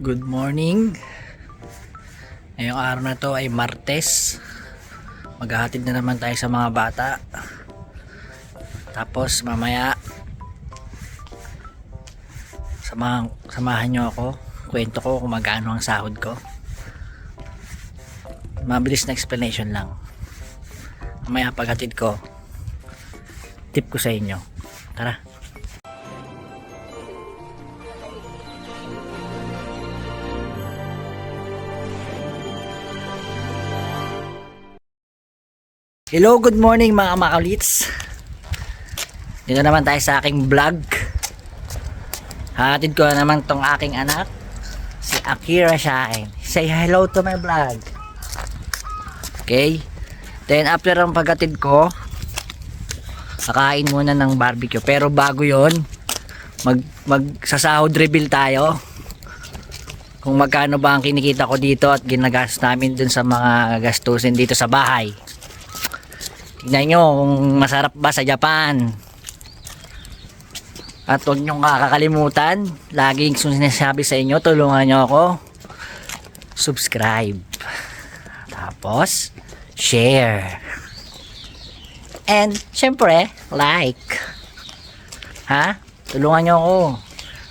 Good morning. Ngayong araw na to ay Martes. Maghahatid na naman tayo sa mga bata. Tapos mamaya samahan, samahan nyo ako. Kwento ko kung magkano ang sahod ko. Mabilis na explanation lang. Mamaya paghatid ko, tip ko sa inyo. Tara. Hello, good morning mga makalits. Dito naman tayo sa aking vlog. Hatid ko na naman tong aking anak, si Akira Shain. Say hello to my vlog. Okay? Then after ang paghatid ko, kakain muna ng barbecue. Pero bago yon mag, magsasahod reveal tayo. Kung magkano ba ang kinikita ko dito at ginagastos namin dun sa mga gastusin dito sa bahay. Tingnan nyo kung masarap ba sa Japan. At huwag nyo kakakalimutan, laging sinasabi sa inyo, tulungan nyo ako. Subscribe. Tapos, share. And, syempre, like. Ha? Tulungan nyo ako.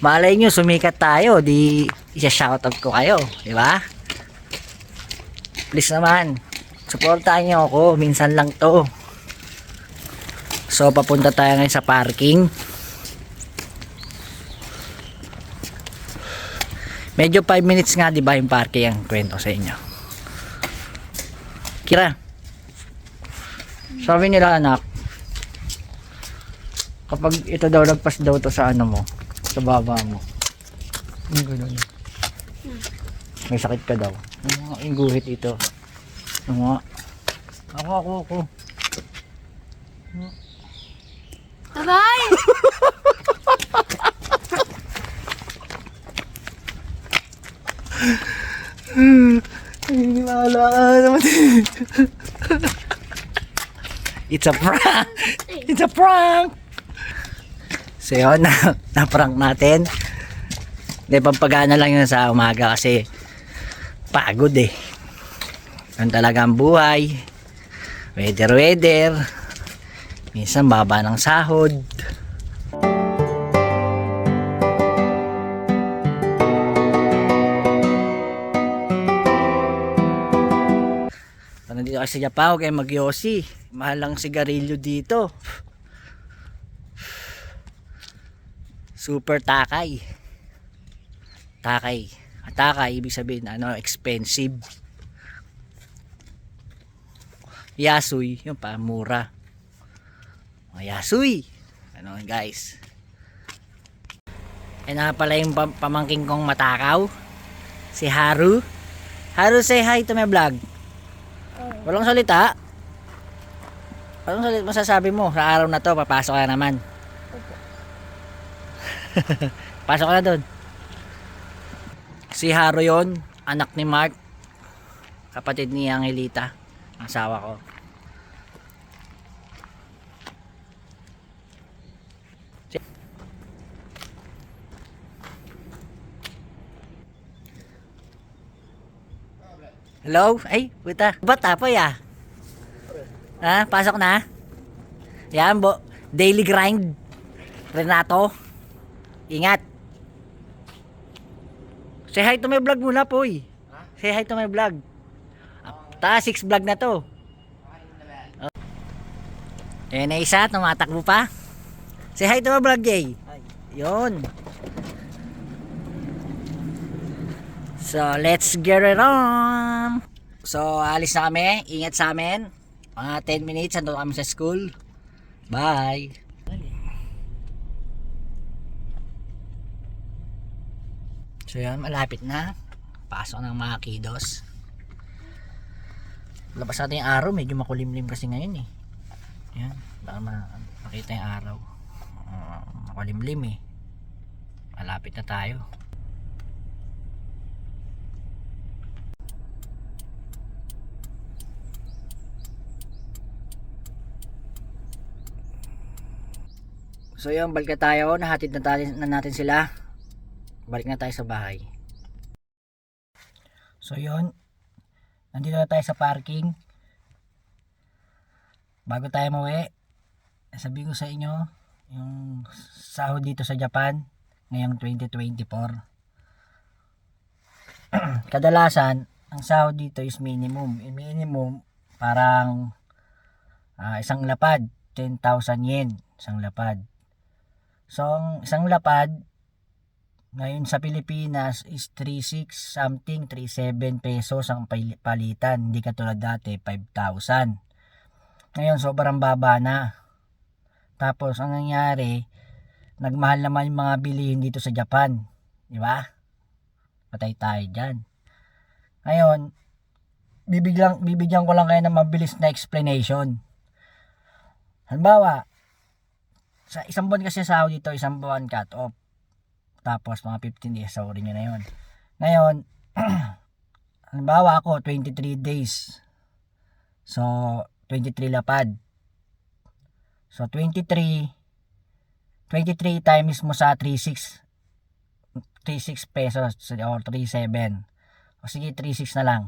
Malay nyo, sumikat tayo, di isa-shoutout ko kayo. Di ba? Please naman, supportahan nyo ako. Minsan lang to. So, papunta tayo ngayon sa parking. Medyo 5 minutes nga, di ba, yung parking ang kwento sa inyo. Kira. Sabi nila, anak, kapag ito daw, nagpas daw to sa ano mo, sa baba mo. Yung ganun. May sakit ka daw. Yung ingguhit ito. Mga, ako, ako, ako. Aray! Ka naman. It's a prank! It's a prank! So yun, na, na-prank natin. Hindi, pampagana lang yun sa umaga kasi pagod eh. Ang buhay. Weather, weather. Minsan baba ng sahod. Nandito kasi sa huwag kayong magyosi. Mahal lang sigarilyo dito. Super takay. Takay. At takay, ibig sabihin, ano, expensive. Yasuy, yun pa, mura. Mga yasuy. Ano guys. Eh na pala yung pam- kong matakaw. Si Haru. Haru, say hi to my vlog. Walang salita. Anong salita masasabi mo sa araw na to? Papasok ka na naman. Pasok ka na doon. Si Haro yon, anak ni Mark. Kapatid ni Angelita, ang asawa ko. Hello? Ay, puta. Ba't tapoy ah? Ha? Pasok na? Yan, bo. Daily grind. Renato. Ingat. Say hi to my vlog muna, poy. Say hi to my vlog. Ta, six vlog na to. Oh. Ayan na isa, tumatakbo pa. Say hi to my vlog, Jay. Yun. So, let's get it on. So, alis na kami. Ingat sa amin. Mga 10 minutes, ando kami sa school. Bye. So, yan, malapit na. Pasok ng mga kiddos. Labas natin yung araw, medyo makulimlim kasi ngayon eh. Yan, baka ma- makita yung araw. Uh, makulimlim eh. Malapit na tayo. So yun, balik na tayo. Nahatid na, tayo, na natin sila. Balik na tayo sa bahay. So yun, nandito na tayo sa parking. Bago tayo mauwi, sabihin ko sa inyo, yung sahod dito sa Japan, ngayong 2024. Kadalasan, ang sahod dito is minimum. Yung minimum, parang ah, isang lapad, 10,000 yen, isang lapad. So, ang isang lapad, ngayon sa Pilipinas is 36 something, 37 pesos ang pali- palitan. Hindi katulad dati, 5,000. Ngayon, sobrang baba na. Tapos, ang nangyari, nagmahal naman yung mga bilihin dito sa Japan. Di ba? Patay tayo dyan. Ngayon, bibigyan, bibigyan ko lang kayo ng mabilis na explanation. Halimbawa, sa isang buwan kasi sahod dito, isang buwan cut off. Tapos mga 15 days, sorry nyo na yun. Ngayon, halimbawa ako, 23 days. So, 23 lapad. So, 23, 23 times mo sa 36, 36 pesos or 37. O sige, 36 na lang.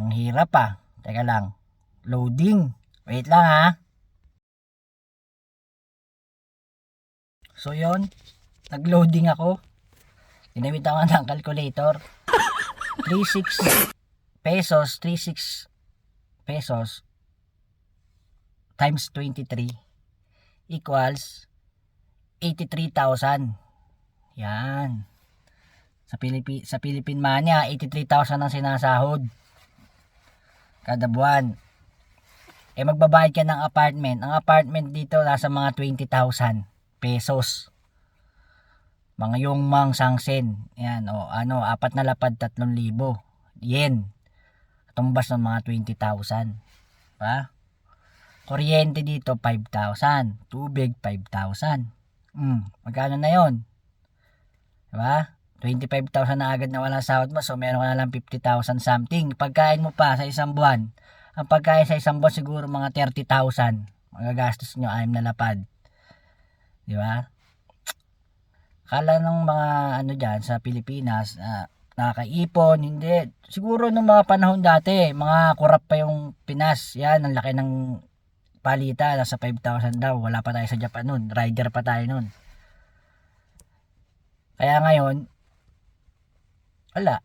Ang hirap pa. Teka lang. Loading. Wait lang ha. So yon nag-loading ako. Ginamit ako ng calculator. 36 pesos, 36 pesos times 23 equals 83,000. Yan. Sa Pilipi sa Philippine Mania, 83,000 ang sinasahod kada buwan. Eh magbabayad ka ng apartment. Ang apartment dito nasa mga 20,000 pesos. Mga yung mang sangsen. Yan, o ano, apat na lapad 3,000 yen. Tumbas ng mga 20,000. Pa? Kuryente dito 5,000. Tubig 5,000. Hmm, magkano na yon? Diba? 25,000 na agad na walang sahod mo, so meron ka na lang 50,000 something. Pagkain mo pa sa isang buwan, ang pagkain sa isang buwan siguro mga 30,000. Magagastos nyo, ayam na lapad. Di ba? Kala ng mga ano dyan sa Pilipinas, na nakakaipon, hindi. Siguro nung mga panahon dati, mga kurap pa yung Pinas. Yan, ang laki ng palita, nasa 5,000 daw. Wala pa tayo sa Japan nun. Rider pa tayo nun. Kaya ngayon, wala.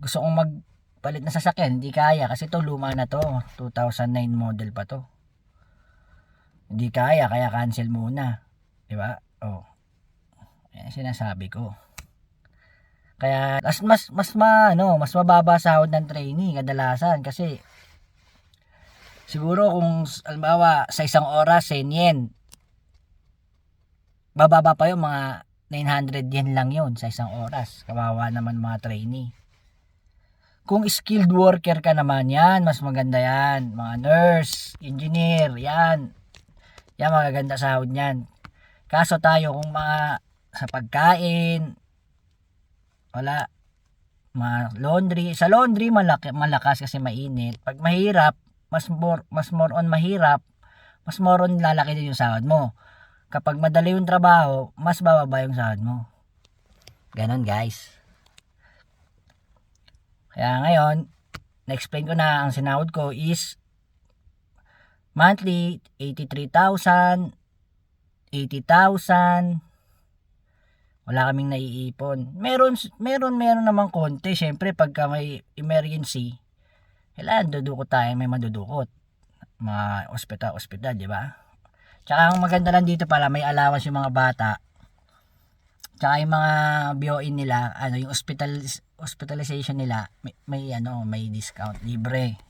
Gusto kong magpalit na sasakyan, hindi kaya kasi to luma na to. 2009 model pa to. Hindi kaya, kaya cancel muna. Di ba? Oh. Yan sinasabi ko. Kaya mas mas mas ma, ano, mas mababa sahod ng trainee kadalasan kasi siguro kung halimbawa sa isang oras 10 yen bababa pa yung mga 900 yen lang yun sa isang oras. Kawawa naman mga trainee. Kung skilled worker ka naman yan, mas maganda yan. Mga nurse, engineer, yan. Yan magaganda sahod niyan. Kaso tayo kung mga sa pagkain, wala. Mga laundry. Sa laundry malaki, malakas kasi mainit. Pag mahirap, mas more, mas more on mahirap, mas more on lalaki din yung sahod mo kapag madali yung trabaho, mas bababa yung sahod mo. Ganon guys. Kaya ngayon, na-explain ko na ang sinahod ko is monthly 83,000, 80,000. Wala kaming naiipon. Meron meron meron namang konti, syempre pagka may emergency, kailangan dudukot tayo, may madudukot. Mga ospital, ospital, di ba? Tsaka ang maganda lang dito pala, may allowance yung mga bata. Tsaka yung mga BOE nila, ano, yung hospital, hospitalization nila, may, may ano, may discount, libre.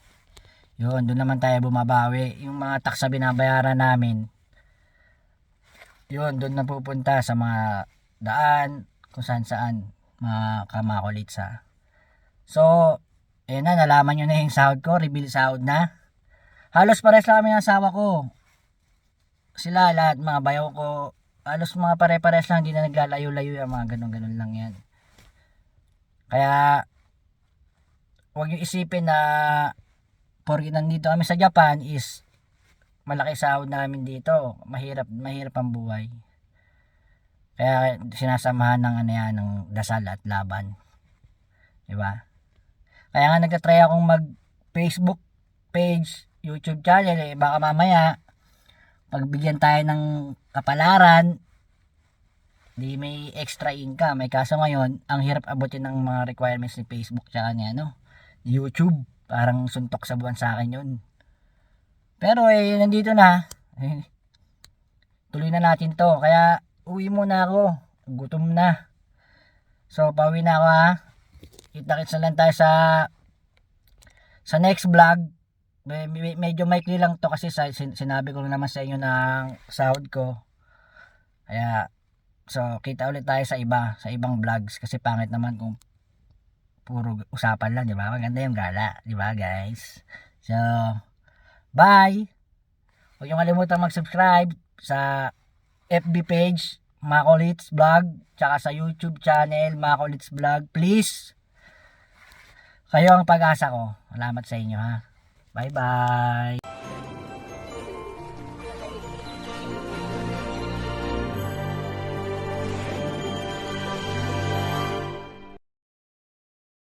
Yun, doon naman tayo bumabawi. Yung mga tax na binabayaran namin, yun, doon na pupunta sa mga daan, kung saan saan, mga kamakulitsa. So, ayun na, nalaman nyo na yung sahod ko, reveal sahod na. Halos pares lang kami ng asawa ko sila lahat mga bayaw ko halos mga pare-pares lang hindi na naglalayo-layo yung mga ganun-ganun lang yan kaya huwag yung isipin na porke nandito kami sa Japan is malaki sahod namin dito mahirap mahirap ang buhay Kaya sinasamahan ng ano yan, ng dasal at laban. Di ba? Kaya nga nagtatry akong mag Facebook page, YouTube channel, eh, baka mamaya, pagbigyan tayo ng kapalaran, di may extra income. May kaso ngayon, ang hirap abutin ng mga requirements ni Facebook tsaka ni ano, YouTube. Parang suntok sa buwan sa akin yun. Pero eh, nandito na. Tuloy na natin to. Kaya, uwi muna ako. Gutom na. So, pauwi na ako ha. Kita-kits na lang tayo sa sa next vlog. Me- me- medyo maikli lang to kasi sa, sin- sinabi ko naman sa inyo ng sahod ko. Kaya, so, kita ulit tayo sa iba, sa ibang vlogs. Kasi pangit naman kung puro usapan lang, di ba? Maganda yung gala, di ba guys? So, bye! Huwag niyo kalimutan mag-subscribe sa FB page, Makolits Vlog, tsaka sa YouTube channel, Makolits Vlog. Please, kayo ang pag-asa ko. Salamat sa inyo ha. Bye-bye!